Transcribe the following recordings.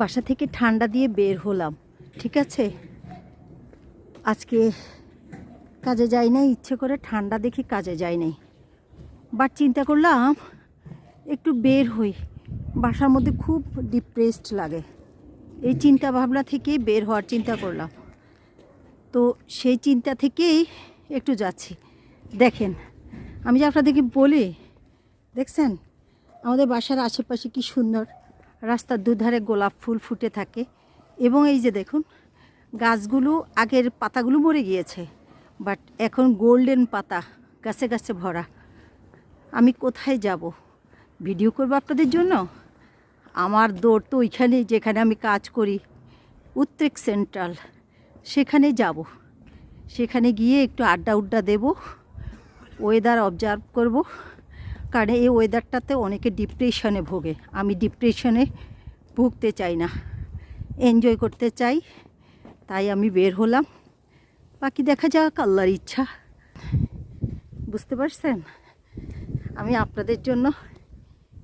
বাসা থেকে ঠান্ডা দিয়ে বের হলাম, ঠিক আছে? আজকে কাজে যাই নাই, ইচ্ছে করে ঠান্ডা দেখি কাজে যাই নাই। বাট চিন্তা করলাম একটু বের হই, বাসার মধ্যে খুব ডিপ্রেসড লাগে। এই চিন্তা ভাবনা থেকেই বের হওয়ার চিন্তা করলাম। তো সেই চিন্তা থেকেই একটু যাচ্ছি। দেখেন, আমি যে আপনাদেরকে বলি, দেখছেন? আমাদের বাসার আশেপাশে কি সুন্দর রাস্তার দুধারে গোলাপ ফুল ফুটে থাকে। এবং এই যে দেখুন, গাছগুলো আগের পাতাগুলো মরে গিয়েছে বাট এখন গোল্ডেন পাতা গাছে গাছে ভরা। আমি কোথায় যাব? ভিডিও করব আপনাদের জন্য? আমার দৌড় তো ওইখানে যেখানে আমি কাজ করি উত্তরেক সেন্ট্রাল। সেখানে যাব। সেখানে গিয়ে একটু আড্ডা উড্ডা দেব ওয়েদার অবজার্ভ করব। কারণ এই ওয়েদারটাতে অনেকে ডিপ্রেশনে ভোগে। আমি ডিপ্রেশনে ভুগতে চাই না। এনজয় করতে চাই, তাই আমি বের হলাম। বাকি দেখা যাক, আল্লাহর ইচ্ছা। বুঝতে পারছেন? আমি আপনাদের জন্য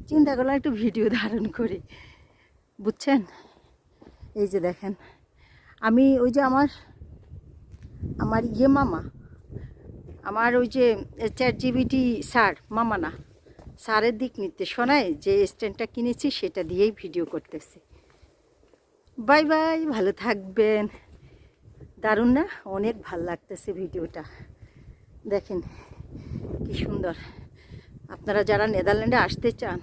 চিন্তা করলাম একটু ভিডিও ধারণ করি। বুঝছেন? এই যে দেখেন, আমি ওই যে আমার আমার ইয়ে মামা, আমার ওই যে চ্যাট জিবিটি স্যার মামা না স্যারের দিক নির্দেশনায় যে স্ট্যান্ডটা কিনেছি সেটা দিয়েই ভিডিও করতেছি। বাই বাই, ভালো থাকবেন। দারুণ না? অনেক ভালো লাগতেছে ভিডিওটা। দেখেন, কি সুন্দর। আপনারা যারা নেদারল্যান্ডে আসতে চান,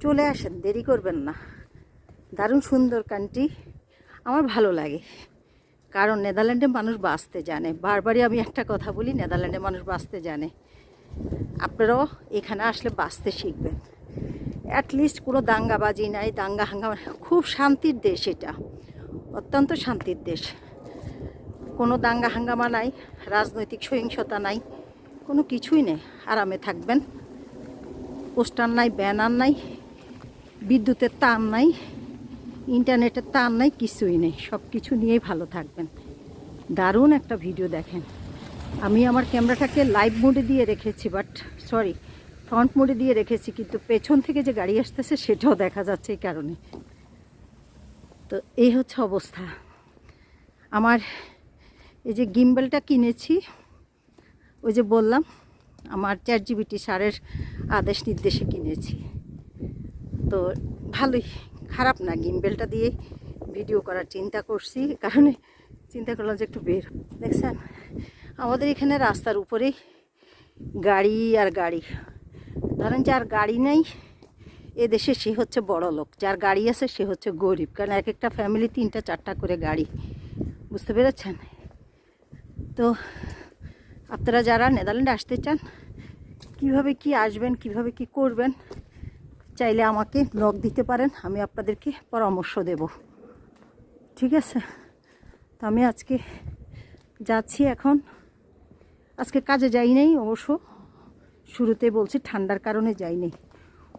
চলে আসেন, দেরি করবেন না। দারুণ সুন্দর কান্ট্রি। আমার ভালো লাগে। কারণ নেদারল্যান্ডে মানুষ বাঁচতে জানে। বারবারই আমি একটা কথা বলি, নেদারল্যান্ডে মানুষ বাঁচতে জানে। আপনারাও এখানে আসলে বাঁচতে শিখবেন। অ্যাটলিস্ট কোনো দাঙ্গাবাজি নাই, দাঙ্গা হাঙ্গামা খুব শান্তির দেশ এটা। অত্যন্ত শান্তির দেশ। কোনো দাঙ্গা হাঙ্গামা নাই, রাজনৈতিক সহিংসতা নাই, কোনো কিছুই নেই। আরামে থাকবেন। পোস্টার নাই, ব্যানার নাই, বিদ্যুতের তার নাই, ইন্টারনেটের তার নাই, কিছুই নেই। সব কিছু নিয়েই ভালো থাকবেন। দারুণ একটা ভিডিও দেখেন। আমি আমার ক্যামেরাটাকে লাইভ মোডে দিয়ে রেখেছি বাট সরি ফ্রন্ট মোডে দিয়ে রেখেছি, কিন্তু পেছন থেকে যে গাড়ি আসতেছে সেটাও দেখা যাচ্ছে এই কারণে। তো এই হচ্ছে অবস্থা। আমার এই যে গিম্বেলটা কিনেছি, ওই যে বললাম, আমার চার জিবিটি সারের আদেশ নির্দেশে কিনেছি। তো ভালোই, খারাপ না গিম্বেলটা দিয়ে ভিডিও করার চিন্তা করছি, কারণে চিন্তা করলাম যে একটু বের দেখছেন? আমাদের এখানে রাস্তার উপরেই গাড়ি আর গাড়ি। ধরেন যার গাড়ি নেই, এ দেশে সে হচ্ছে বড় লোক। যার গাড়ি আছে, সে হচ্ছে গরিব। কারণ এক একটা ফ্যামিলি তিনটা, চারটা করে গাড়ি। বুঝতে পেরেছেন? তো আপনারা যারা নেদারল্যান্ডে আসতে চান, কীভাবে কি আসবেন, কীভাবে কি করবেন, চাইলে আমাকে ব্লগ দিতে পারেন। আমি আপনাদেরকে পরামর্শ দেব। ঠিক আছে? তো আমি আজকে যাচ্ছি এখন। আজকে কাজে যাই নাই, অবশ্য শুরুতে বলছি ঠান্ডার কারণে যাই নাই।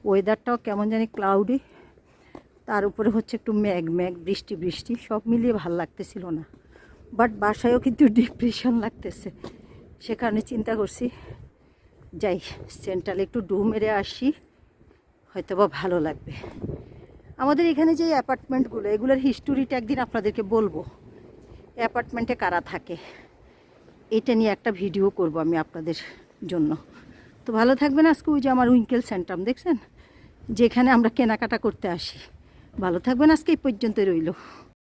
ওয়েদারটাও কেমন জানি ক্লাউডি তার উপরে হচ্ছে একটু ম্যাগ ম্যাগ বৃষ্টি বৃষ্টি, সব মিলিয়ে ভালো লাগতেছিল না। বাট বাসায়ও কিন্তু ডিপ্রেশন লাগতেছে, সে কারণে চিন্তা করছি, যাই সেন্ট্রালে একটু ডু মেরে আসি হয়তো বা ভালো লাগবে। আমাদের এখানে যে অ্যাপার্টমেন্টগুলো এগুলোর হিস্টোরিটা একদিন আপনাদেরকে বলব। অ্যাপার্টমেন্টে কারা থাকে? এটা নিয়ে একটা ভিডিও করব আমি আপনাদের জন্য। তো ভালো থাকবেন আজকে ওই যে আমার উইঙ্কেল সেন্টার দেখছেন? যেখানে আমরা কেনাকাটা করতে আসি। ভালো থাকবেন আজকে এই পর্যন্ত রইল।